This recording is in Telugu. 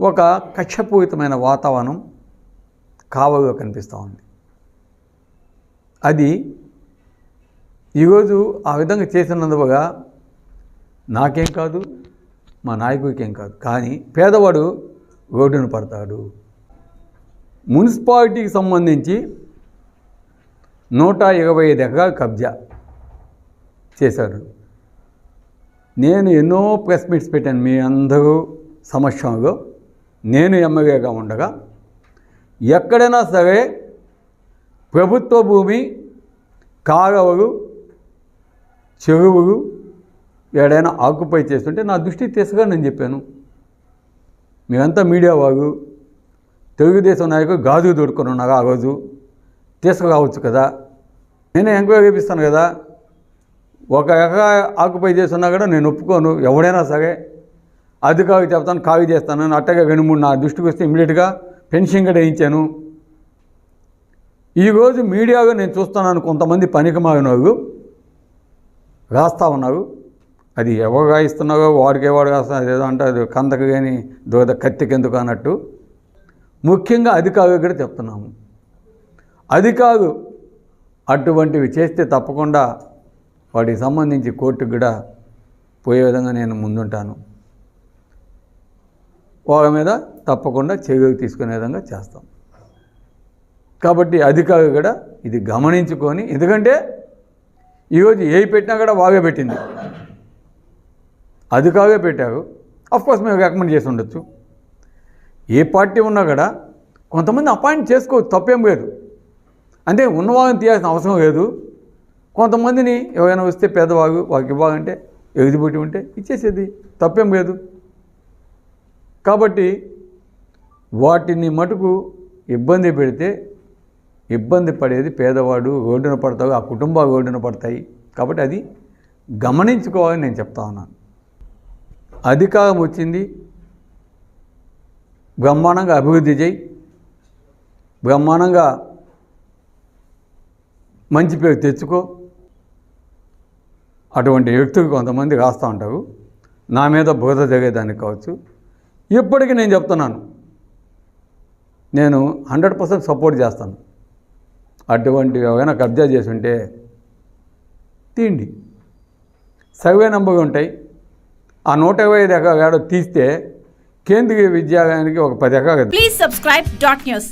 ఒక కక్షపూరితమైన వాతావరణం కావగా కనిపిస్తూ ఉంది. అది ఈరోజు ఆ విధంగా చేసినందువగా నాకేం కాదు మా నాయకుడికి ఏం కాదు. కానీ పేదవాడు రోడ్డున పడతాడు. మున్సిపాలిటీకి సంబంధించి నూట ఇరవై ఐదు ఎకరాలు కబ్జా చేశాడు. నేను ఎన్నో ప్రెస్ మీట్స్ పెట్టాను మీ అందరూ సమక్షంలో. నేను ఎమ్మెల్యేగా ఉండగా ఎక్కడైనా సరే ప్రభుత్వ భూమి కాలువలు చెరువులు ఏడైనా ఆక్యుపై చేస్తుంటే నా దృష్టికి తీసుకురా నేను చెప్పాను. మీరంతా మీడియా వారు తెలుగుదేశం నాయకులు గాజు దొడుకొని ఉన్నారు ఆ రోజు. తీసుకురావచ్చు కదా. నేనే ఎంక్వైరీ చేపిస్తాను కదా. ఒక ఎకరా ఆక్యుపై చేస్తున్నా కూడా నేను ఒప్పుకోను. ఎవడైనా సరే అది కావి చెప్తాను కావి చేస్తాను. అట్టగా వెనుమూడు నా దృష్టికి వస్తే ఇమీడియట్గా పెన్షన్ కూడా వేయించాను. ఈరోజు మీడియాలో నేను చూస్తున్నాను కొంతమంది పనికి మారిన వాళ్ళు రాస్తా ఉన్నావు అది ఎవరు ఇస్తున్నావో వాడికే వాడు రాస్తున్నారు ఏదో అంటే అది కందకు కానీ దూద కత్తికెందుకు అన్నట్టు ముఖ్యంగా అధికారులు కూడా చెప్తున్నాము. అధికారులు అటువంటివి చేస్తే తప్పకుండా వాటికి సంబంధించి కోర్టుకు కూడా పోయే విధంగా నేను ముందుంటాను. వాళ్ళ మీద తప్పకుండా చెవికి తీసుకునే విధంగా చేస్తాం. కాబట్టి అధికారులు కూడా ఇది గమనించుకొని ఎందుకంటే ఈరోజు ఏ పెట్టినా కూడా బాగా పెట్టింది. అధికారులే పెట్టారు. కోర్స్ మేము రికమెండ్ చేసి ఉండొచ్చు. ఏ పార్టీ ఉన్నా కూడా కొంతమంది అపాయింట్ చేసుకోవచ్చు తప్పేం లేదు. అంటే ఉన్నవాళ్ళని తీయాల్సిన అవసరం లేదు. కొంతమందిని ఎవరైనా వస్తే పేదవాళ్ళు వాళ్ళకి ఇవ్వాలంటే ఎగిజిబిలిటీ ఉంటే ఇచ్చేసేది తప్పేం లేదు. కాబట్టి వాటిని మటుకు ఇబ్బంది పెడితే ఇబ్బంది పడేది పేదవాడు రోడ్డున పడతావు ఆ కుటుంబాలు ఓడిన పడతాయి. కాబట్టి అది గమనించుకోవాలని నేను చెప్తా ఉన్నాను. అధికారం వచ్చింది. బ్రహ్మాండంగా అభివృద్ధి చేయి బ్రహ్మాండంగా మంచి పేరు తెచ్చుకో. అటువంటి వ్యక్తులు కొంతమంది రాస్తూ ఉంటారు. నా మీద బురద జరిగేదానికి కావచ్చు. ఇప్పటికీ నేను చెప్తున్నాను. నేను హండ్రెడ్ పర్సెంట్ సపోర్ట్ చేస్తాను. అటువంటి ఏమైనా కబ్జా చేసి ఉంటే తీయండి. సర్వే నంబర్ ఉంటాయి. ఆ నూట ఇరవై ఐదు ఎకరాలు తీస్తే కేంద్రీయ విద్యాలయానికి ఒక పది ఎకరాలు ప్లీజ్ సబ్స్క్రైబ్ డాట్ న్యూస్